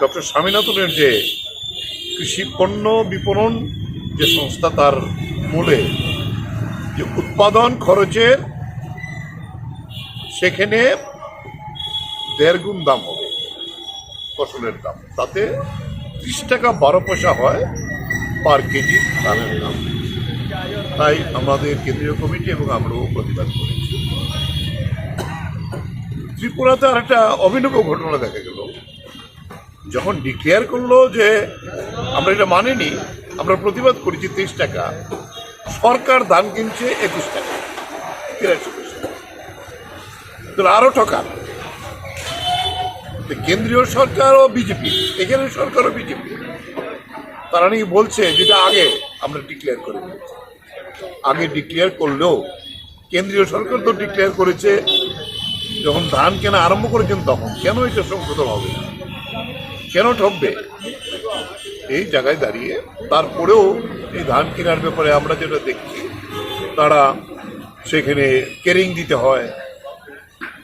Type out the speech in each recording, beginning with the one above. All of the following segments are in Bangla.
ডক্টর স্বামীনাথনের যে কৃষি পণ্য বিপণন যে সংস্থা তার মূলে যে উৎপাদন খরচের, সেখানে দেড় গুণ দাম হবে ফসলের দাম। তাতে ত্রিশ টাকা বারো পয়সা হয় পার কেজি ধানের দাম। তাই আমাদের কেন্দ্রীয় কমিটি এবং আমরাও প্রতিবাদ করেছি। ত্রিপুরাতে আর একটা অভিনব ঘটনা দেখা গেল। যখন ডিক্লেয়ার করল যে আমরা এটা মানিনি, আমরা প্রতিবাদ করেছি তেইশ টাকা, সরকার ধান কিনছে একুশ টাকা। তিরাশি পয়সা তাহলে আরও ঠকান। কেন্দ্রীয় সরকার ও বিজেপি এখানে সরকারও বিজেপি তারা নাকি বলছে যেটা আগে আমরা ডিক্লেয়ার করে দিয়েছি। আগে ডিক্লেয়ার করলেও, কেন্দ্রীয় সরকার তো ডিক্লেয়ার করেছে, যখন ধান কেনা আরম্ভ করেছেন তখন। কেন এটা সংশোধন হবে? না? কেন ঠকবে? এই জায়গায় দাঁড়িয়ে তারপরেও এই ধান কেনার ব্যাপারে আমরা যেটা দেখছি, তারা সেখানে কেরিং দিতে হয়।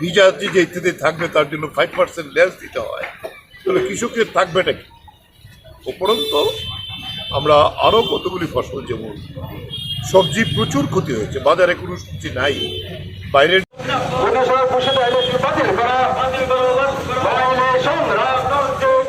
ভিজা যে ইত্যাদি থাকবে তার জন্য ফাইভ পার্সেন্ট লেস দিতে হয়। তাহলে কৃষকের থাকবেটা কি? উপরন্ত আমরা আরও কতগুলি ফসল, যেমন সবজি প্রচুর ক্ষতি হয়েছে, বাজারে কোনো সবজি নাই। বাইরের